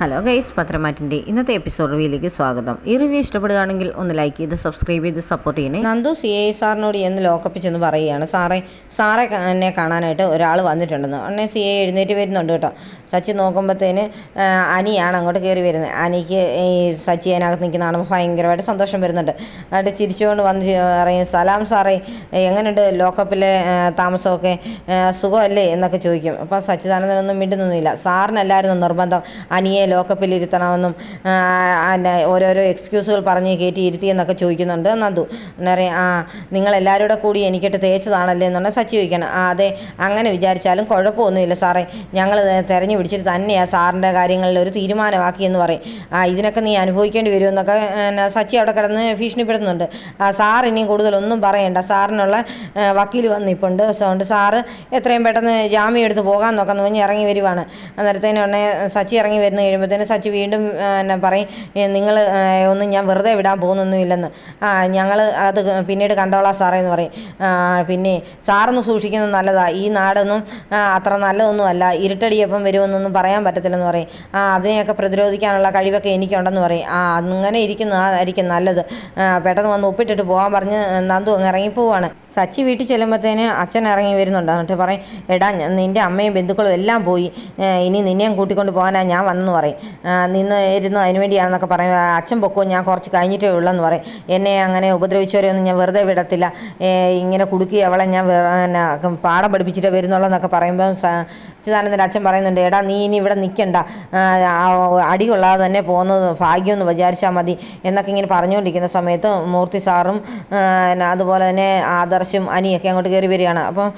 Hello guys പത്രമാറ്റിന്റെ ഇന്നത്തെ episode റിവ്യൂയിലേക്ക് സ്വാഗതം. ഈ റിവ്യൂ ഇഷ്ടപ്പെടുകയാണെങ്കിൽ ഒന്ന് ലൈക്ക് ചെയ്ത് സബ്സ്ക്രൈബ് ചെയ്ത് സപ്പോർട്ട് ചെയ്യണേ. നന്ദു സി ഐ സാറിനോട് എന്ന് ലോക്കപ്പ് ചെന്ന് പറയുകയാണ്. സാറേ സാറെ എന്നെ കാണാനായിട്ട് ഒരാൾ വന്നിട്ടുണ്ടെന്ന്. ഉടനെ സി ഐ എഴുന്നേറ്റ് വരുന്നുണ്ട് കേട്ടോ. സച്ചി നോക്കുമ്പോഴത്തേന് അനിയാണ് അങ്ങോട്ട് കയറി വരുന്നത്. അനിക്ക് ഈ സച്ചി അതിനകത്ത് നിൽക്കുന്ന കാണുമ്പോൾ ഭയങ്കരമായിട്ട് സന്തോഷം വരുന്നുണ്ട്. എന്നിട്ട് ചിരിച്ചുകൊണ്ട് വന്ന് പറയും സലാം സാറേ എങ്ങനെയുണ്ട് ലോക്കപ്പിലെ താമസമൊക്കെ? സുഖമല്ലേ? എന്നൊക്കെ ചോദിക്കും. അപ്പം സച്ചിദാനന്ദനൊന്നും മിണ്ടുന്നൊന്നുമില്ല. സാറിനല്ലായിരുന്നു നിർബന്ധം അനിയെ ലോക്കപ്പിൽ ഇരുത്തണമെന്നും ആ, ഓരോരോ എക്സ്ക്യൂസുകൾ പറഞ്ഞ് കയറ്റി ഇരുത്തിയെന്നൊക്കെ ചോദിക്കുന്നുണ്ട്. നന്ദു എന്നറി ആ നിങ്ങളെല്ലാവരും കൂടെ കൂടി എനിക്കിട്ട് തേച്ചതാണല്ലേ എന്നുണ്ടെങ്കിൽ സച്ചി ചോദിക്കണം. ആ അതെ അങ്ങനെ വിചാരിച്ചാലും കുഴപ്പമൊന്നുമില്ല സാറേ. ഞങ്ങൾ തിരഞ്ഞു പിടിച്ചിട്ട് തന്നെയാണ് സാറിന്റെ കാര്യങ്ങളിൽ ഒരു തീരുമാനമാക്കി എന്ന് പറയും. ആ ഇതിനൊക്കെ നീ അനുഭവിക്കേണ്ടി വരുമെന്നൊക്കെ പിന്നെ സച്ചി അവിടെ കിടന്ന് ഭീഷണിപ്പെടുന്നുണ്ട് ആ സാർ ഇനിയും കൂടുതലൊന്നും പറയണ്ട. സാറിനുള്ള വക്കീൽ വന്നിപ്പുണ്ട്. അതുകൊണ്ട് സാറ് എത്രയും പെട്ടെന്ന് ജാമ്യം എടുത്ത് പോകാൻ നോക്കാന്ന് പറഞ്ഞ് ഇറങ്ങി വരുവാണ്. അന്നേരത്തേനുടനെ സച്ചി ഇറങ്ങി വരുന്ന കഴിയുമ്പോഴത്തേന് സച്ചി വീണ്ടും എന്നെ പറയും നിങ്ങൾ ഒന്നും ഞാൻ വെറുതെ വിടാൻ പോകുന്നൊന്നുമില്ലെന്ന്. ഞങ്ങൾ അത് പിന്നീട് കണ്ടോളാം സാറേ എന്ന് പറയും. പിന്നെ സാറൊന്ന് സൂക്ഷിക്കുന്നത് നല്ലതാണ് ഈ നാടൊന്നും അത്ര നല്ലതൊന്നുമല്ല ഇരുട്ടടിയപ്പം വരുമെന്നൊന്നും പറയാൻ പറ്റത്തില്ലെന്ന് പറയും. ആ അതിനെയൊക്കെ പ്രതിരോധിക്കാനുള്ള കഴിവൊക്കെ എനിക്കുണ്ടെന്ന് പറയും. ആ അങ്ങനെ ഇരിക്കുന്നതായിരിക്കും നല്ലത്. പെട്ടെന്ന് വന്ന് ഒപ്പിട്ടിട്ട് പോകാൻ പറഞ്ഞ് നന്ദു അങ്ങ് ഇറങ്ങിപ്പോവാണ്. സച്ചി വീട്ടിൽ ചെല്ലുമ്പോഴത്തേന് അച്ഛൻ ഇറങ്ങി വരുന്നുണ്ട്. എന്നിട്ട് പറയും എടാ നിന്റെ അമ്മയും ബന്ധുക്കളും എല്ലാം പോയി. ഇനി നിന്നെയും കൂട്ടിക്കൊണ്ട് പോകാനാണ് ഞാൻ വന്നെന്ന് പറയും. ആ, നിന്ന് ഇരുന്നു? അതിന് വേണ്ടിയാണെന്നൊക്കെ പറയും. അച്ഛൻ പൊക്കോ? ഞാൻ കുറച്ച് കഴിഞ്ഞിട്ടേ ഉള്ളെന്ന് പറയും. എന്നെ അങ്ങനെ ഉപദ്രവിച്ചവരെ ഒന്നും ഞാൻ വെറുതെ വിടത്തില്ല. ഇങ്ങനെ കുടുക്കി അവളെ ഞാൻ പിന്നെ പാഠം പഠിപ്പിച്ചിട്ട് വരുന്നുള്ളെന്നൊക്കെ പറയുമ്പോൾ ചിദാനന്ദന്റെ അച്ഛൻ പറയുന്നുണ്ട് എടാ നീ ഇനി ഇവിടെ നിൽക്കണ്ട അടി കൊള്ളാതെ തന്നെ പോകുന്നത് ഭാഗ്യമെന്ന് വിചാരിച്ചാൽ മതി. എന്നൊക്കെ ഇങ്ങനെ പറഞ്ഞുകൊണ്ടിരിക്കുന്ന സമയത്ത് മൂർത്തി സാറും അതുപോലെ തന്നെ ആദർശും അനിയൊക്കെ അങ്ങോട്ട് കയറി വരികയാണ്. അപ്പം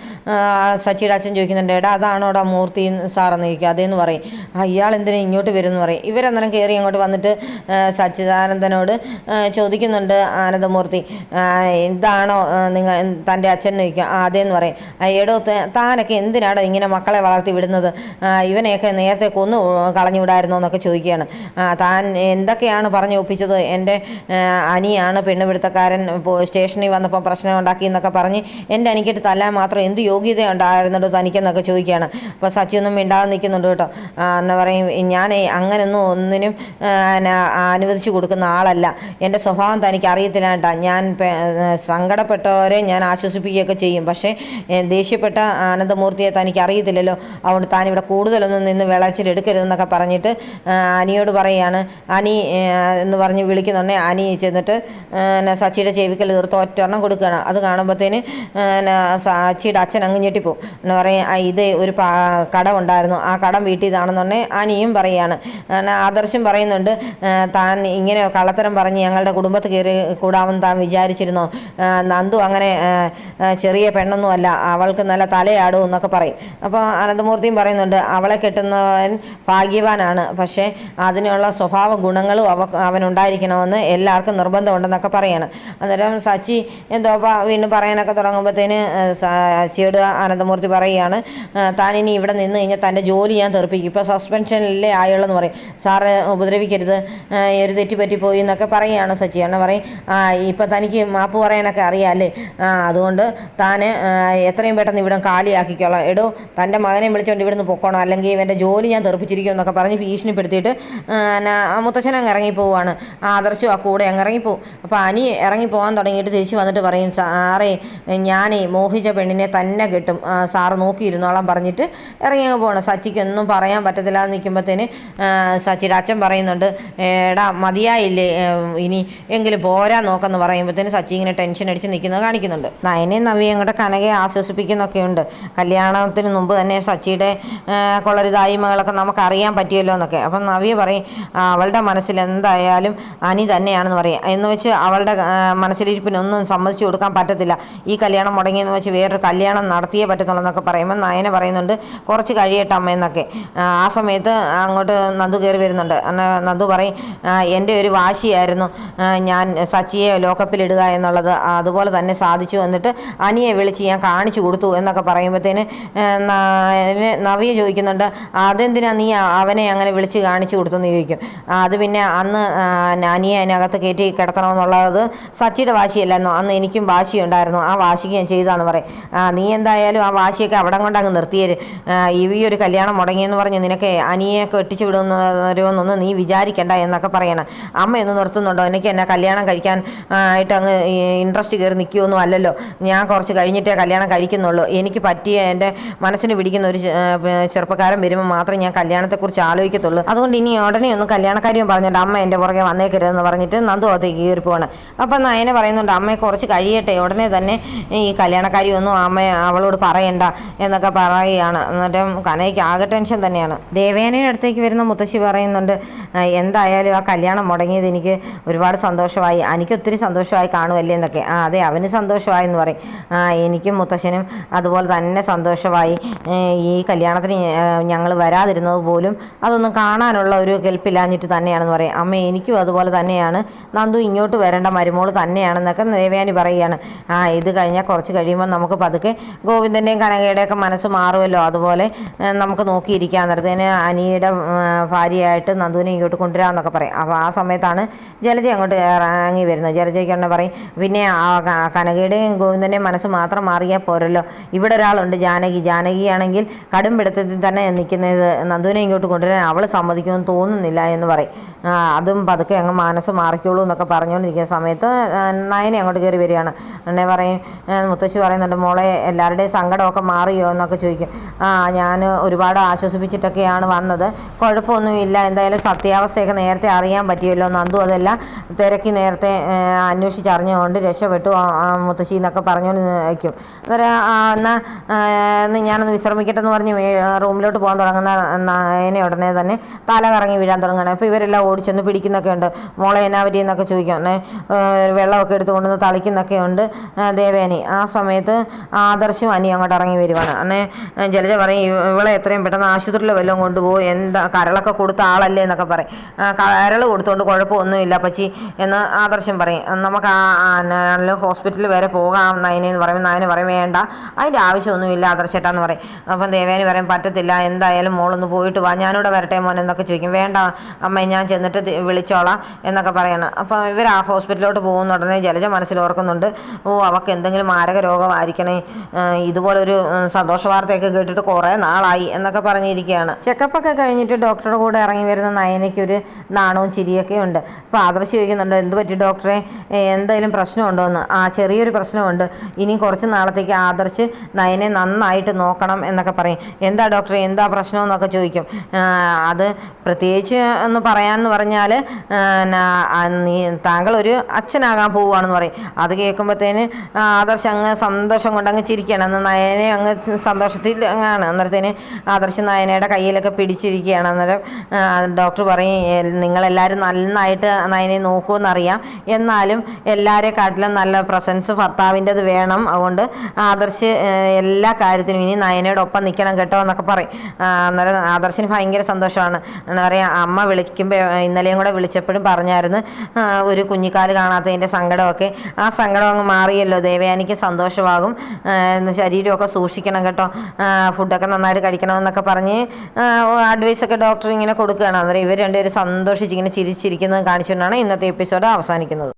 സച്ചിയുടെ അച്ഛൻ ചോദിക്കുന്നുണ്ട് എടാ അതാണോടാ മൂർത്തി സാറെന്ന് ചോദിക്കുക? അതേന്ന് പറയും. അയാൾ എന്തിനാ ഇങ്ങോട്ട് വരുമെന്ന് പറയും. ഇവരന്നേരം കയറി അങ്ങോട്ട് വന്നിട്ട് സച്ചിദാനന്ദനോട് ചോദിക്കുന്നുണ്ട് ആനന്ദമൂർത്തി എന്താണോ നിങ്ങൾ തന്റെ അച്ഛൻ എന്ന് ചോദിക്കും. ആ അതേന്ന് പറയും. എടോ താനൊക്കെ എന്തിനാടോ ഇങ്ങനെ മക്കളെ വളർത്തി വിടുന്നത്? ഇവനെയൊക്കെ നേരത്തെ കൊന്നു കളഞ്ഞു വിടായിരുന്നോ എന്നൊക്കെ ചോദിക്കുകയാണ്. താൻ എന്തൊക്കെയാണ് പറഞ്ഞു ഒപ്പിച്ചത്? എന്റെ അനിയാണ് പെണ്ണുപിടുത്തക്കാരൻ സ്റ്റേഷനിൽ വന്നപ്പോൾ പ്രശ്നം ഉണ്ടാക്കി എന്നൊക്കെ പറഞ്ഞ് എന്റെ അനിക്കിട്ട് തല്ലാൻ മാത്രം എന്ത് യോഗ്യത ഉണ്ടായിരുന്നുണ്ടോ തനിക്കെന്നൊക്കെ ചോദിക്കുകയാണ്. അപ്പോൾ സച്ചി ഒന്നും മിണ്ടാതെ നിൽക്കുന്നുണ്ട് കേട്ടോ. എന്ന് എന്നാ പറയും ഞാൻ അങ്ങനൊന്നും ഒന്നിനും അനുവദിച്ചു കൊടുക്കുന്ന ആളല്ല. എന്റെ സ്വഭാവം തനിക്ക് അറിയത്തില്ല കേട്ടോ ഞാൻ സങ്കടപ്പെട്ടവരെ ഞാൻ ആശ്വസിപ്പിക്കുകയൊക്കെ ചെയ്യും. പക്ഷേ ദേഷ്യപ്പെട്ട ആനന്ദമൂർത്തിയെ തനിക്ക് അറിയത്തില്ലല്ലോ. അതുകൊണ്ട് താൻ ഇവിടെ കൂടുതലൊന്നും നിന്ന് വിളച്ചിലെടുക്കരുതെന്നൊക്കെ പറഞ്ഞിട്ട് അനിയോട് പറയുകയാണ്. അനി എന്ന് പറഞ്ഞ് വിളിക്കുന്നുണ്ടെ അനി ചെന്നിട്ട് സച്ചിയുടെ ചെവിക്കൽ തീർത്ത് ഒറ്റെണ്ണം കൊടുക്കുകയാണ്. അത് കാണുമ്പോഴത്തേന് സച്ചിയുടെ അച്ഛൻ അങ്ങ് ഞെട്ടിപ്പോവും. എന്ന് പറയും "ആ, ഇത് ഒരു കടം കടമുണ്ടായിരുന്നു ആ കടം വീട്ടിൽ ഇതാണെന്നുണ്ടെങ്കിൽ അനിയും പറയുകയാണ്. എന്നാ ആദർശം പറയുന്നുണ്ട്. താൻ ഇങ്ങനെ കള്ളത്തരം പറഞ്ഞ് ഞങ്ങളുടെ കുടുംബത്ത് കയറി കൂടാമെന്ന് താൻ വിചാരിച്ചിരുന്നോ? നന്ദു അങ്ങനെ ചെറിയ പെണ്ണൊന്നും അല്ല. അവൾക്ക് നല്ല തലയാടും എന്നൊക്കെ പറയും. അപ്പോൾ അനന്തമൂർത്തിയും പറയുന്നുണ്ട് അവളെ കെട്ടുന്നവൻ ഭാഗ്യവാനാണ്. പക്ഷേ അതിനുള്ള സ്വഭാവ ഗുണങ്ങളും അവ അവനുണ്ടായിരിക്കണമെന്ന് എല്ലാവർക്കും നിർബന്ധമുണ്ടെന്നൊക്കെ പറയാണ്. അന്നേരം സച്ചി എന്തോ വീണ്ടും പറയാനൊക്കെ തുടങ്ങുമ്പോഴത്തേന് സച്ചിയോട് അനന്തമൂർത്തി പറയുകയാണ് താൻ ഇനി ഇവിടെ നിന്ന് കഴിഞ്ഞാൽ തന്റെ ജോലി ഞാൻ തെറിപ്പിക്കും ഇപ്പോൾ സസ്പെൻഷനിലേ ആയുള്ളെന്ന് പറയും. സാറ് ഉപദ്രവിക്കരുത്. ഒരു തെറ്റി പോയി എന്നൊക്കെ പറയുകയാണ് സച്ചി. അണ്ണ പറയും ആ ഇപ്പം തനിക്ക് മാപ്പ് പറയാനൊക്കെ അറിയാമല്ലേ ആ അതുകൊണ്ട് താൻ എത്രയും പെട്ടെന്ന് ഇവിടെ കാലിയാക്കിക്കോളാം. എടോ തന്റെ മകനെ വിളിച്ചുകൊണ്ട് ഇവിടുന്ന് പൊക്കോണം. അല്ലെങ്കിൽ ഇവന്റെ ജോലി ഞാൻ തെറിപ്പിച്ചിരിക്കും എന്നൊക്കെ പറഞ്ഞ് ഭീഷണിപ്പെടുത്തിയിട്ട് എന്നാ മുത്തച്ഛൻ അങ്ങ് ഇറങ്ങിപ്പോവാണ് ആദർശം ആ കൂടെ അങ്ങ് ഇറങ്ങിപ്പോവും അപ്പോൾ അനി ഇറങ്ങിപ്പോകാൻ തുടങ്ങിയിട്ട് തിരിച്ച് വന്നിട്ട് പറയും സാറേ ഞാനേ മോഹിച്ച പെണ്ണിനെ തന്നെ കിട്ടും. സാറ് നോക്കിയിരുന്നോളാം പറഞ്ഞിട്ട് ഇറങ്ങി അങ്ങ് പോകണം സച്ചിക്കൊന്നും പറയാൻ പറ്റത്തില്ല എന്ന് നിൽക്കുമ്പോഴത്തേന് സച്ചിയുടെ അച്ഛൻ പറയുന്നുണ്ട് എടാ മതിയായില്ലേ? ഇനി എങ്കിലും പോരാ നോക്കെന്ന് പറയുമ്പോഴത്തേന് സച്ചി ഇങ്ങനെ ടെൻഷൻ അടിച്ച് നിൽക്കുന്നത് കാണിക്കുന്നുണ്ട്. നയനെയും നവിയും കൂടെ കനകയെ ആശ്വസിപ്പിക്കുന്നൊക്കെയുണ്ട് കല്യാണത്തിന് മുമ്പ് തന്നെ സച്ചിയുടെ കൊള്ളരുതായ്മകളൊക്കെ നമുക്ക് അറിയാൻ പറ്റിയല്ലോ എന്നൊക്കെ. അപ്പം നവ്യ പറയും അവളുടെ മനസ്സിൽ എന്തായാലും അനി തന്നെയാണെന്ന് പറയും. എന്ന് വെച്ച് അവളുടെ മനസ്സിലിരിപ്പിനൊന്നും സമ്മതിച്ചു കൊടുക്കാൻ പറ്റത്തില്ല. ഈ കല്യാണം മുടങ്ങിയെന്ന് വെച്ച് വേറൊരു കല്യാണം നടത്തിയേ പറ്റത്തുള്ളൂ എന്നൊക്കെ പറയുമ്പോൾ നയന പറയുന്നുണ്ട് കുറച്ച് കഴിയട്ടെ അമ്മ എന്നൊക്കെ. ആ, ആ സമയത്ത് അങ്ങോട്ട് നന്ദു കയറി വരുന്നുണ്ട്. നന്ദു പറയും എന്റെ ഒരു വാശിയായിരുന്നു. ഞാൻ സച്ചിയെ ലോക്കപ്പിലിടുക എന്നുള്ളത്. അതുപോലെ തന്നെ സാധിച്ചു എന്നിട്ട് അനിയെ വിളിച്ച് ഞാൻ കാണിച്ചു കൊടുത്തു എന്നൊക്കെ പറയുമ്പോഴത്തേന് നവിയെ ചോദിക്കുന്നുണ്ട് അതെന്തിനാ നീ അവനെ അങ്ങനെ വിളിച്ച് കാണിച്ചു കൊടുത്തു എന്ന് ചോദിക്കും അത് പിന്നെ അന്ന് അനിയെ അതിനകത്ത് കയറ്റി കിടത്തണമെന്നുള്ളത് സച്ചിയുടെ വാശിയല്ലായിരുന്നു. അന്ന് എനിക്കും വാശി ഉണ്ടായിരുന്നു ആ വാശിക്ക് ഞാൻ ചെയ്താന്ന് പറയും. നീ എന്തായാലും ആ വാശിയൊക്കെ അവിടെ കൊണ്ടങ്ങ് നിർത്തിയേര്. ഈ ഒരു കല്യാണം മുടങ്ങിയെന്ന് പറഞ്ഞ് നിനക്ക് അനിയെ കെട്ടിച്ചു വിടുന്നവരോന്നൊന്നും നീ വിചാരിക്കണ്ട എന്നൊക്കെ പറയണം. അമ്മയൊന്നും നിർത്തുന്നുണ്ടോ? എനിക്ക് എന്നെ കല്യാണം കഴിക്കാൻ ആയിട്ട് അങ്ങ് ഇൻട്രസ്റ്റ് കയറി നിൽക്കുമൊന്നും അല്ലല്ലോ. ഞാൻ കുറച്ച് കഴിഞ്ഞിട്ടേ കല്യാണം കഴിക്കുന്നുള്ളൂ. എനിക്ക് പറ്റിയ എന്റെ മനസ്സിന് പിടിക്കുന്ന ഒരു ചെറുപ്പക്കാരൻ വരുമ്പോൾ മാത്രമേ ഞാൻ കല്യാണത്തെക്കുറിച്ച് ആലോചിക്കത്തുള്ളൂ. അതുകൊണ്ട് ഇനി ഉടനെ ഒന്നും കല്യാണക്കാരിയും പറഞ്ഞിട്ട് അമ്മ എന്റെ പുറകെ വന്നേക്കരുതെന്ന് പറഞ്ഞിട്ട് നന്ദു അതേ കീറി പോവാണ്. അപ്പം നയനെ പറയുന്നുണ്ട് അമ്മയെ കുറച്ച് കഴിയട്ടെ. ഉടനെ തന്നെ ഈ കല്യാണക്കാരി ഒന്നും അമ്മ അവളോട് പറയണ്ട എന്നൊക്കെ പറയുകയാണ്. എന്നിട്ട് കനയ്ക്ക് ആകെ ടെൻഷൻ തന്നെയാണ്. ദേവേനയുടെ അടുത്തേക്ക് വരുന്ന മുത്തശ്ശി പറയുന്നുണ്ട്. എന്തായാലും ആ കല്യാണം മുടങ്ങിയത് എനിക്ക് ഒരുപാട് സന്തോഷമായി. എനിക്ക് ഒത്തിരി സന്തോഷമായി കാണുമല്ലേ എന്നൊക്കെ. ആ അതെ അവന് സന്തോഷമായി എന്ന് പറയും. എനിക്കും മുത്തശ്ശനും അതുപോലെ തന്നെ സന്തോഷമായി. ഈ കല്യാണത്തിന് ഞങ്ങൾ വരാതിരുന്നത് പോലും അതൊന്നും കാണാനുള്ള ഒരു കെൽപ്പില്ലാഞ്ഞിട്ട് തന്നെയാണെന്ന് പറയും. അമ്മ എനിക്കും അതുപോലെ തന്നെയാണ്. നന്ദു ഇങ്ങോട്ട് വരേണ്ട മരുമോൾ തന്നെയാണെന്നൊക്കെ ദേവയാനി പറയുകയാണ്. ആ ഇത് കഴിഞ്ഞാൽ കുറച്ച് കഴിയുമ്പോൾ നമുക്ക് പതുക്കെ ഗോവിന്ദന്റെയും കനകയുടെയൊക്കെ മനസ്സ് മാറുമല്ലോ. അതുപോലെ നമുക്ക് നോക്കിയിരിക്കാൻ നേരത്തേന് അനിയുടെ ഭാര്യയായിട്ട് നന്ദുവിനെ ഇങ്ങോട്ട് കൊണ്ടുവരാമെന്നൊക്കെ പറയും. അപ്പോൾ ആ സമയത്താണ് ജലജ അങ്ങോട്ട് ഇറങ്ങി വരുന്നത്. ജലജയ്ക്ക് ഉടനെ പറയും പിന്നെ ആ കനകയുടെയും ഗോവിന്ദന്റെയും മനസ്സ് മാത്രം മാറിയാൽ പോരല്ലോ. ഇവിടെ ഒരാളുണ്ട് ജാനകി. ജാനകിയാണെങ്കിൽ കടും പിടുത്തത്തിൽ തന്നെ നിൽക്കുന്നത് നന്ദുവിനെ ഇങ്ങോട്ട് കൊണ്ടുവരാൻ അവൾ സമ്മതിക്കുമെന്ന് തോന്നുന്നില്ല എന്ന് പറയും. അതും പതുക്കെ അങ്ങ് മനസ്സ് മാറിക്കോളൂ എന്നൊക്കെ പറഞ്ഞുകൊണ്ടിരിക്കുന്ന സമയത്ത് നയനെ അങ്ങോട്ട് കയറി വരികയാണ്. എന്നെ പറയും മുത്തശ്ശി പറയുന്നുണ്ട് മോളെ എല്ലാവരുടെയും സങ്കടമൊക്കെ മാറിയോ എന്നൊക്കെ ചോദിക്കും. ആ ഞാൻ ഒരുപാട് ആശ്വസിപ്പിച്ചിട്ടൊക്കെയാണ് വന്നത്. കുഴപ്പമൊന്നുമില്ല. എന്തായാലും സത്യാവസ്ഥയൊക്കെ നേരത്തെ അറിയാൻ പറ്റിയല്ലോ. നന്ദു അതെല്ലാം തിരക്കി നേരത്തെ അന്വേഷിച്ചറിഞ്ഞുകൊണ്ട് രക്ഷപ്പെട്ടു. മുത്തശ്ശി എന്നൊക്കെ പറഞ്ഞുകൊണ്ട് വയ്ക്കും അന്നേരം എന്നാൽ എന്നാ എന്ന് ഞാനൊന്ന് വിശ്രമിക്കട്ടെ എന്ന് പറഞ്ഞ് റൂമിലോട്ട് പോകാൻ തുടങ്ങുന്ന നയനെ ഉടനെ തന്നെ തല കറങ്ങി വീഴാൻ തുടങ്ങണം അപ്പോൾ ഇവരെല്ലാം ഓടിച്ചെന്ന് പിടിക്കുന്നൊക്കെ ഉണ്ട്. മോളെ എന്നാ പറ്റിയെന്നൊക്കെ ചോദിക്കും. എന്നെ വെള്ളമൊക്കെ എടുത്ത് കൊണ്ടുവന്ന് തളിക്കുന്നൊക്കെ ഉണ്ട് ദേവേനി. ആ സമയത്ത് ആദർശും അനി അങ്ങോട്ട് ഇറങ്ങി വരുവാണ്. അന്നേ ജലജ പറയും "ഇവ- ഇവളെ എത്രയും പെട്ടെന്ന് ആശുപത്രിയിൽ വല്ലതും കൊണ്ടുപോകും. എന്താ കരളൊക്കെ കൊടുത്ത ആളല്ലേ എന്നൊക്കെ പറയും. "ആ, കരൾ കൊടുത്തോണ്ട് കുഴപ്പമൊന്നുമില്ല പച്ചി എന്ന് ആദർശം പറയും. നമുക്ക് ഹോസ്പിറ്റലിൽ വരെ പോകാം നയനെ എന്ന് പറയും. നയന് പറയും വേണ്ട അതിന്റെ ആവശ്യമൊന്നുമില്ല ആദർശേട്ടാന്ന് പറയും. അപ്പം ദേവേനി പറയും പറ്റത്തില്ല എന്തായാലും മോളൊന്ന് പോയിട്ട് വാ ഞാനിവിടെ വരട്ടെ മോൻ എന്നൊക്കെ ചോദിക്കും. വേണ്ട അമ്മ ഞാൻ ചെന്നിട്ട് വിളിച്ചോളാം എന്നൊക്കെ പറയണം. അപ്പം ഇവർ ആ ഹോസ്പിറ്റലിലോട്ട് പോകുന്ന ഉടനെ ജലജ മനസ്സിൽ ഓർക്കുന്നുണ്ട് ഓ അവൾക്ക് എന്തെങ്കിലും മാരക രോഗമായിരിക്കണേ ഇതുപോലൊരു സന്തോഷ വാർത്തയൊക്കെ കേട്ടിട്ട് കുറേ നാളായി എന്നൊക്കെ പറഞ്ഞിരിക്കുകയാണ്. ചെക്കപ്പൊക്കെ കഴിഞ്ഞിട്ട് ഡോക്ടറുടെ കൂടെ ഇറങ്ങി വരുന്ന നയനയ്ക്കൊരു നാണവും ചിരിയൊക്കെ ഉണ്ട്. അപ്പോൾ ആദർശ് ചോദിക്കുന്നുണ്ട് എന്ത് പറ്റി ഡോക്ടറെ? എന്തെങ്കിലും പ്രശ്നമുണ്ടോ എന്ന് ആ ചെറിയൊരു പ്രശ്നമുണ്ട്. ഇനി കുറച്ച് നാളത്തേക്ക് ആദർശ് നയനെ നന്നായിട്ട് നോക്കണം എന്നൊക്കെ പറയും. എന്താ ഡോക്ടറെ? എന്താ പ്രശ്നം എന്നൊക്കെ ചോദിക്കും അത് പ്രത്യേകിച്ച് എന്ന് പറയാമെന്ന് പറഞ്ഞാൽ താങ്കൾ ഒരു അച്ഛനാകാൻ പോവുകയാണെന്ന് പറയും. അത് കേൾക്കുമ്പോഴത്തേന് ആദർശ് അങ്ങ് സന്തോഷം കൊണ്ട് അങ്ങ് ചിരിക്കുകയാണ്. അന്ന് നയനെ അങ്ങ് സന്തോഷത്തിൽ അങ്ങാണ് അന്നേരത്തേന് ആദർശ് നയനയുടെ കയ്യിലൊക്കെ പിടിച്ചിരിക്കുകയാണ്. അന്നേരം ഡോക്ടർ പറയും "എ- നിങ്ങളെല്ലാവരും നന്നായിട്ട് അതിനെ നോക്കുമെന്നറിയാം എന്നാലും എല്ലാവരെക്കാട്ടിലും നല്ല പ്രസൻസ് ഭർത്താവിന്റെത് വേണം. അതുകൊണ്ട് ആദർശ് എല്ലാ കാര്യത്തിനും ഇനി നയനയോടൊപ്പം നിൽക്കണം കേട്ടോ എന്നൊക്കെ പറയും. അന്നേരം ആദർശിന് ഭയങ്കര സന്തോഷമാണ്. എന്താ പറയുക അമ്മ വിളിക്കുമ്പോൾ ഇന്നലെയും കൂടെ വിളിച്ചപ്പോഴും പറഞ്ഞായിരുന്നു ഒരു കുഞ്ഞിക്കാൽ കാണാത്തതിന്റെ സങ്കടമൊക്കെ. ആ സങ്കടം അങ്ങ് മാറിയല്ലോ. ദേവയാനിക്ക് സന്തോഷമാകും. എന്ന് ശരീരമൊക്കെ സൂക്ഷിക്കണം കേട്ടോ. ഫുഡൊക്കെ നന്നായിട്ട് കഴിക്കണമെന്നൊക്കെ പറഞ്ഞ് അഡ്വൈസൊക്കെ ഡോക്ടർ ഇങ്ങനെ കൊടുക്കുകയാണ്. അന്നേരം ഇവർ രണ്ടുപേരും സന്തോഷിച്ച് ഇങ്ങനെ ചിരിച്ചിരിക്കുന്നത് കാണിച്ചുകൊണ്ടാണ് ഇന്നത്തെ എപ്പിസോഡ് അവസാനിക്കുന്നത്.